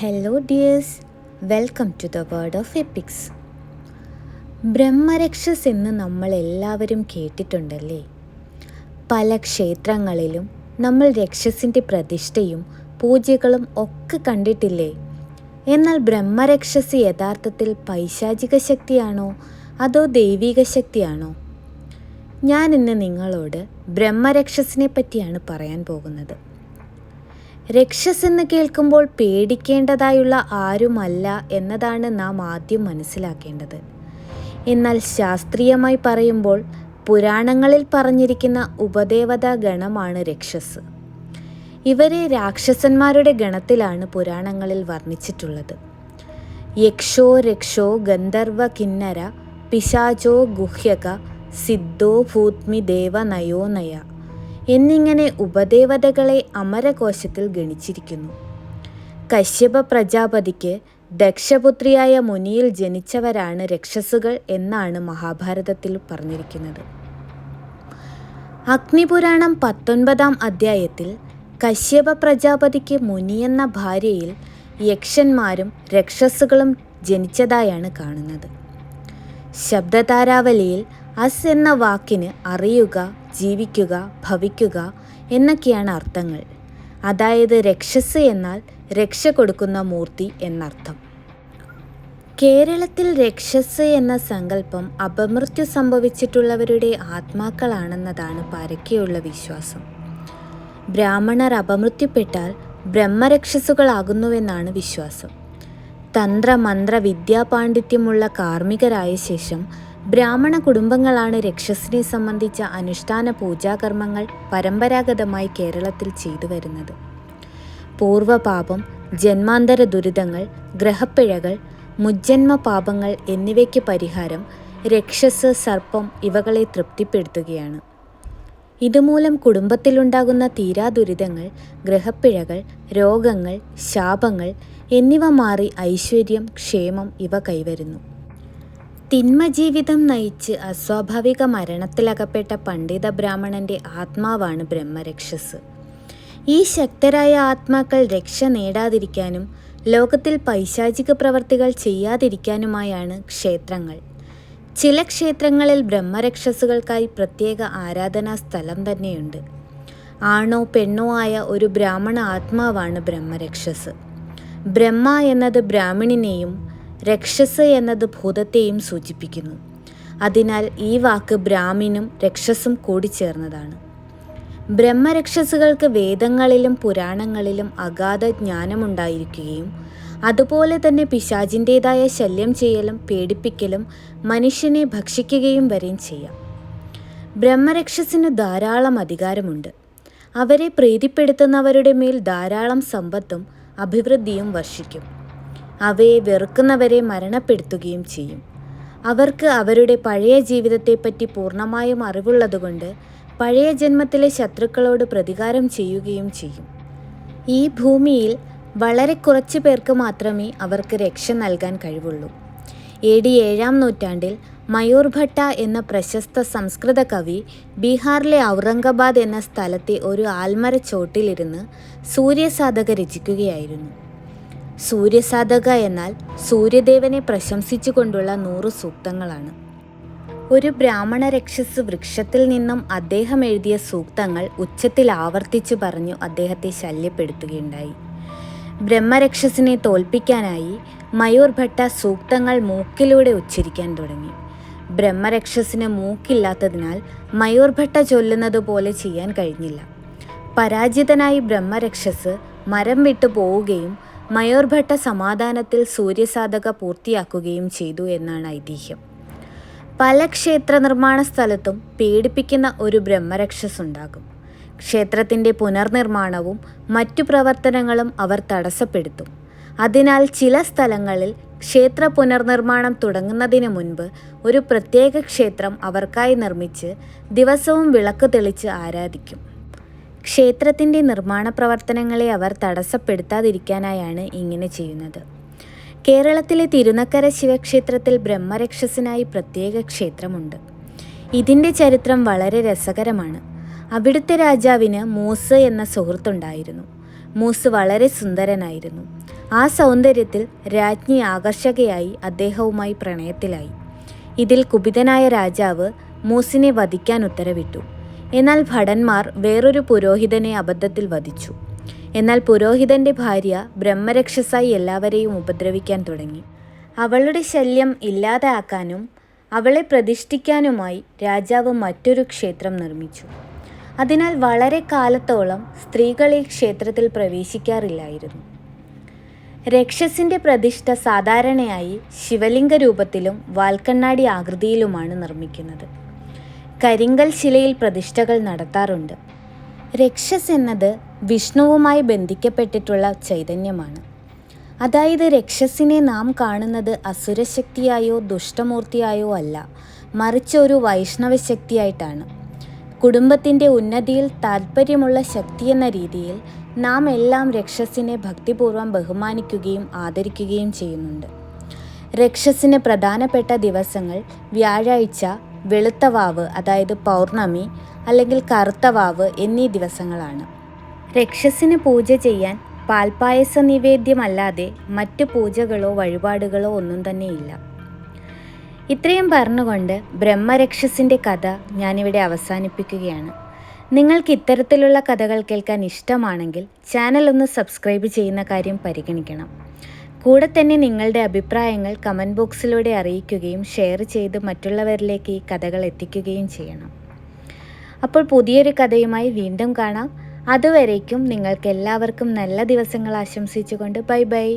Hello dears welcome to the world of epics ബ്രഹ്മരക്ഷസ് എന്ന് നമ്മൾ എല്ലാവരും കേട്ടിട്ടുണ്ടല്ലേ? പല ക്ഷേത്രങ്ങളിലും നമ്മൾ രക്ഷസിന്റെ പ്രതിഷ്ഠയും പൂജകളും ഒക്കെ കണ്ടിട്ടില്ലേ? എന്നാൽ ബ്രഹ്മരക്ഷസ് യഥാർത്ഥത്തിൽ പൈശാചിക ശക്തിയാണോ അതോ ദൈവിക ശക്തിയാണോ? ഞാൻ ഇന്ന് നിങ്ങളോട് ബ്രഹ്മരക്ഷസിനെ പറ്റിയാണ് പറയാൻ പോകുന്നത്. രക്ഷസ് എന്ന് കേൾക്കുമ്പോൾ പേടിക്കേണ്ടതായുള്ള ആരുമല്ല എന്നതാണ് നാം ആദ്യം മനസ്സിലാക്കേണ്ടത്. എന്നാൽ ശാസ്ത്രീയമായി പറയുമ്പോൾ പുരാണങ്ങളിൽ പറഞ്ഞിരിക്കുന്ന ഉപദേവതാ ഗണമാണ് രക്ഷസ്. ഇവരെ രാക്ഷസന്മാരുടെ ഗണത്തിലാണ് പുരാണങ്ങളിൽ വർണിച്ചിട്ടുള്ളത്. യക്ഷോ രക്ഷോ ഗന്ധർവ കിന്നര പിശാചോ ഗുഹ്യക സിദ്ധോ ഭൂത്മി ദേവ നയോനയ എന്നിങ്ങനെ ഉപദേവതകളെ അമരകോശത്തിൽ ഗണിച്ചിരിക്കുന്നു. കശ്യപ പ്രജാപതിക്ക് ദക്ഷപുത്രിയായ മുനിയിൽ ജനിച്ചവരാണ് രക്ഷസുകൾ എന്നാണ് മഹാഭാരതത്തിൽ പറഞ്ഞിരിക്കുന്നത്. അഗ്നിപുരാണം പത്തൊൻപതാം അധ്യായത്തിൽ കശ്യപ പ്രജാപതിക്ക് മുനിയെന്ന ഭാര്യയിൽ യക്ഷന്മാരും രക്ഷസുകളും ജനിച്ചതായാണ് കാണുന്നത്. ശബ്ദതാരാവലിയിൽ അസ് എന്ന വാക്കിന് അറിയുക ജീവിക്കുക ഭവിക്കുക എന്നൊക്കെയാണ് അർത്ഥങ്ങൾ. അതായത് രക്ഷസ് എന്നാൽ രക്ഷ കൊടുക്കുന്ന മൂർത്തി എന്നർത്ഥം. കേരളത്തിൽ രക്ഷസ് എന്ന സങ്കല്പം അപമൃത്യു സംഭവിച്ചിട്ടുള്ളവരുടെ ആത്മാക്കളാണെന്നതാണ് പരക്കെയുള്ള വിശ്വാസം. ബ്രാഹ്മണർ അപമൃത്യുപ്പെട്ടാൽ ബ്രഹ്മരക്ഷസുകളാകുന്നുവെന്നാണ് വിശ്വാസം. തന്ത്രമന്ത്ര വിദ്യാപാണ്ഡിത്യമുള്ള കാർമ്മികരായ ശേഷം ബ്രാഹ്മണ കുടുംബങ്ങളാണ് രക്ഷസിനെ സംബന്ധിച്ച അനുഷ്ഠാന പൂജാകർമ്മങ്ങൾ പരമ്പരാഗതമായി കേരളത്തിൽ ചെയ്തു വരുന്നത്. പൂർവപാപം ജന്മാന്തര ദുരിതങ്ങൾ ഗ്രഹപ്പിഴകൾ മുജ്ജന്മ പാപങ്ങൾ എന്നിവയ്ക്ക് പരിഹാരം രക്ഷസ് സർപ്പം ഇവകളെ തൃപ്തിപ്പെടുത്തുകയാണ്. ഇതുമൂലം കുടുംബത്തിലുണ്ടാകുന്ന തീരാ ദുരിതങ്ങൾ ഗ്രഹപ്പിഴകൾ രോഗങ്ങൾ ശാപങ്ങൾ എന്നിവ മാറി ഐശ്വര്യം ക്ഷേമം ഇവ കൈവരുന്നു. തിന്മ ജീവിതം നയിച്ച് അസ്വാഭാവിക മരണത്തിലകപ്പെട്ട പണ്ഡിത ബ്രാഹ്മണന്റെ ആത്മാവാണ് ബ്രഹ്മരക്ഷസ്. ഈ ശക്തരായ ആത്മാക്കൾ രക്ഷ നേടാതിരിക്കാനും ലോകത്തിൽ പൈശാചിക പ്രവർത്തികൾ ചെയ്യാതിരിക്കാനുമായാണ് ക്ഷേത്രങ്ങൾ. ചില ക്ഷേത്രങ്ങളിൽ ബ്രഹ്മരക്ഷസുകൾക്കായി പ്രത്യേക ആരാധനാ സ്ഥലം തന്നെയുണ്ട്. ആണോ പെണ്ണോ ആയ ഒരു ബ്രാഹ്മണ ആത്മാവാണ് ബ്രഹ്മരക്ഷസ്. ബ്രഹ്മ എന്നത് ബ്രാഹ്മണിനെയും രക്ഷസ് എന്നത് ഭൂതത്തെയും സൂചിപ്പിക്കുന്നു. അതിനാൽ ഈ വാക്ക് ബ്രാഹ്മിനും രക്ഷസും കൂടിച്ചേർന്നതാണ് ബ്രഹ്മരക്ഷസുകൾക്ക് വേദങ്ങളിലും പുരാണങ്ങളിലും അഗാധ ജ്ഞാനമുണ്ടായിരിക്കുകയും അതുപോലെ തന്നെ പിശാചിന്റേതായ ശല്യം ചെയ്യലും പേടിപ്പിക്കലും മനുഷ്യനെ ഭക്ഷിക്കുകയും വരെയും ചെയ്യാം. ബ്രഹ്മരക്ഷസിന് ധാരാളം അധികാരമുണ്ട്. അവരെ പ്രീതിപ്പെടുത്തുന്നവരുടെ മേൽ ധാരാളം സമ്പത്തും അഭിവൃദ്ധിയും വർഷിക്കും. അവയെ വെറുക്കുന്നവരെ മരണപ്പെടുത്തുകയും ചെയ്യും. അവർക്ക് അവരുടെ പഴയ ജീവിതത്തെപ്പറ്റി പൂർണമായും അറിവുള്ളതുകൊണ്ട് പഴയ ജന്മത്തിലെ ശത്രുക്കളോട് പ്രതികാരം ചെയ്യുകയും ചെയ്യും. ഈ ഭൂമിയിൽ വളരെ കുറച്ച് പേർക്ക് മാത്രമേ അവർക്ക് രക്ഷ നൽകാൻ കഴിവുള്ളൂ. എ ഡി ഏഴാം നൂറ്റാണ്ടിൽ മയൂർഭട്ട എന്ന പ്രശസ്ത സംസ്കൃത കവി ബീഹാറിലെ ഔറംഗബാദ് എന്ന സ്ഥലത്തെ ഒരു ആൽമര ചോട്ടിലിരുന്ന് സൂര്യസാധക രചിക്കുകയായിരുന്നു. സൂര്യസാധക എന്നാൽ സൂര്യദേവനെ പ്രശംസിച്ചുകൊണ്ടുള്ള നൂറ് സൂക്തങ്ങളാണ്. ഒരു ബ്രാഹ്മണ രക്ഷസ് വൃക്ഷത്തിൽ നിന്നും അദ്ദേഹം എഴുതിയ സൂക്തങ്ങൾ ഉച്ചത്തിൽ ആവർത്തിച്ചു പറഞ്ഞു അദ്ദേഹത്തെ ശല്യപ്പെടുത്തുകയുണ്ടായി. ബ്രഹ്മരക്ഷസിനെ തോൽപ്പിക്കാനായി മയൂർ ഭട്ട സൂക്തങ്ങൾ മൂക്കിലൂടെ ഉച്ചരിക്കാൻ തുടങ്ങി. ബ്രഹ്മരക്ഷസിന് മൂക്കില്ലാത്തതിനാൽ മയൂർ ഭട്ട ചൊല്ലുന്നത് പോലെ ചെയ്യാൻ കഴിഞ്ഞില്ല. പരാജിതനായി ബ്രഹ്മരക്ഷസ് മരം വിട്ടു പോവുകയും മയൂർ ഭട്ട സമാധാനത്തിൽ സൂര്യസാധക പൂർത്തിയാക്കുകയും ചെയ്തു എന്നാണ് ഐതിഹ്യം. പല ക്ഷേത്ര നിർമ്മാണ സ്ഥലത്തും പേടിപ്പിക്കുന്ന ഒരു ബ്രഹ്മരക്ഷസ് ഉണ്ടാകും ക്ഷേത്രത്തിന്റെ പുനർനിർമ്മാണവും മറ്റു പ്രവർത്തനങ്ങളും അവർ തടസ്സപ്പെടുത്തും. അതിനാൽ ചില സ്ഥലങ്ങളിൽ ക്ഷേത്ര പുനർനിർമ്മാണം തുടങ്ങുന്നതിന് മുൻപ് ഒരു പ്രത്യേക ക്ഷേത്രം അവർക്കായി നിർമ്മിച്ച് ദിവസവും വിളക്ക് തെളിച്ച് ആരാധിക്കും. ക്ഷേത്രത്തിന്റെ നിർമ്മാണ പ്രവർത്തനങ്ങളെ അവർ തടസ്സപ്പെടുത്താതിരിക്കാനായാണ് ഇങ്ങനെ ചെയ്യുന്നത്. കേരളത്തിലെ തിരുനക്കര ശിവക്ഷേത്രത്തിൽ ബ്രഹ്മരക്ഷസിനായി പ്രത്യേക ക്ഷേത്രമുണ്ട്. ഇതിന്റെ ചരിത്രം വളരെ രസകരമാണ്. അവിടുത്തെ രാജാവിന് മൂസ് എന്ന സുഹൃത്തുണ്ടായിരുന്നു. മൂസ് വളരെ സുന്ദരനായിരുന്നു. ആ സൗന്ദര്യത്തിൽ രാജ്ഞി ആകർഷകയായി അദ്ദേഹവുമായി പ്രണയത്തിലായി. ഇതിൽ കുപിതനായ രാജാവ് മൂസിനെ വധിക്കാൻ ഉത്തരവിട്ടു. എന്നാൽ ഭടന്മാർ വേറൊരു പുരോഹിതനെ അബദ്ധത്തിൽ വധിച്ചു. എന്നാൽ പുരോഹിതന്റെ ഭാര്യ ബ്രഹ്മരക്ഷസായി എല്ലാവരെയും ഉപദ്രവിക്കാൻ തുടങ്ങി. അവളുടെ ശല്യം ഇല്ലാതാക്കാനും അവളെ പ്രതിഷ്ഠിക്കാനുമായി രാജാവ് മറ്റൊരു ക്ഷേത്രം നിർമ്മിച്ചു. അതിനാൽ വളരെ കാലത്തോളം സ്ത്രീകൾ ഈ ക്ഷേത്രത്തിൽ പ്രവേശിക്കാറില്ലായിരുന്നു. രക്ഷസിന്റെ പ്രതിഷ്ഠ സാധാരണയായി ശിവലിംഗ രൂപത്തിലും വാൽക്കണ്ണാടി ആകൃതിയിലുമാണ് നിർമ്മിക്കുന്നത്. കരിങ്കൽ ശിലയിൽ പ്രതിഷ്ഠകൾ നടത്താറുണ്ട്. രക്ഷസ് എന്നത് വിഷ്ണുവുമായി ബന്ധിക്കപ്പെട്ടിട്ടുള്ള ചൈതന്യമാണ്. അതായത് രക്ഷസിനെ നാം കാണുന്നത് അസുരശക്തിയായോ ദുഷ്ടമൂർത്തിയായോ അല്ല മറിച്ച് ഒരു വൈഷ്ണവശക്തിയായിട്ടാണ്. കുടുംബത്തിന്റെ ഉന്നതിയിൽ താൽപ്പര്യമുള്ള എന്ന രീതിയിൽ നാം എല്ലാം രക്ഷസിനെ ഭക്തിപൂർവം ബഹുമാനിക്കുകയും ആദരിക്കുകയും ചെയ്യുന്നുണ്ട്. രക്ഷസിന് പ്രധാനപ്പെട്ട ദിവസങ്ങൾ വ്യാഴാഴ്ച വെളുത്തവാവ് അതായത് പൗർണമി അല്ലെങ്കിൽ കറുത്ത വാവ് എന്നീ ദിവസങ്ങളാണ്. രക്ഷസിന് പൂജ ചെയ്യാൻ പാൽപ്പായസ നിവേദ്യമല്ലാതെ മറ്റ് പൂജകളോ വഴിപാടുകളോ ഒന്നും തന്നെയില്ല. ഇത്രയും പറഞ്ഞുകൊണ്ട് ബ്രഹ്മരക്ഷസിന്റെ കഥ ഞാനിവിടെ അവസാനിപ്പിക്കുകയാണ്. നിങ്ങൾക്ക് ഇത്തരത്തിലുള്ള കഥകൾ കേൾക്കാൻ ഇഷ്ടമാണെങ്കിൽ ചാനൽ ഒന്ന് സബ്സ്ക്രൈബ് ചെയ്യുന്ന കാര്യം പരിഗണിക്കണം. കൂടെ തന്നെ നിങ്ങളുടെ അഭിപ്രായങ്ങൾ കമന്റ് ബോക്സിലൂടെ അറിയിക്കുകയും ഷെയർ ചെയ്ത് മറ്റുള്ളവരിലേക്ക് ഈ കഥകൾ എത്തിക്കുകയും ചെയ്യണം. അപ്പോൾ പുതിയൊരു കഥയുമായി വീണ്ടും കാണാം. അതുവരേക്കും നിങ്ങൾക്ക് എല്ലാവർക്കും നല്ല ദിവസങ്ങൾ ആശംസിച്ചുകൊണ്ട് ബൈ ബൈ.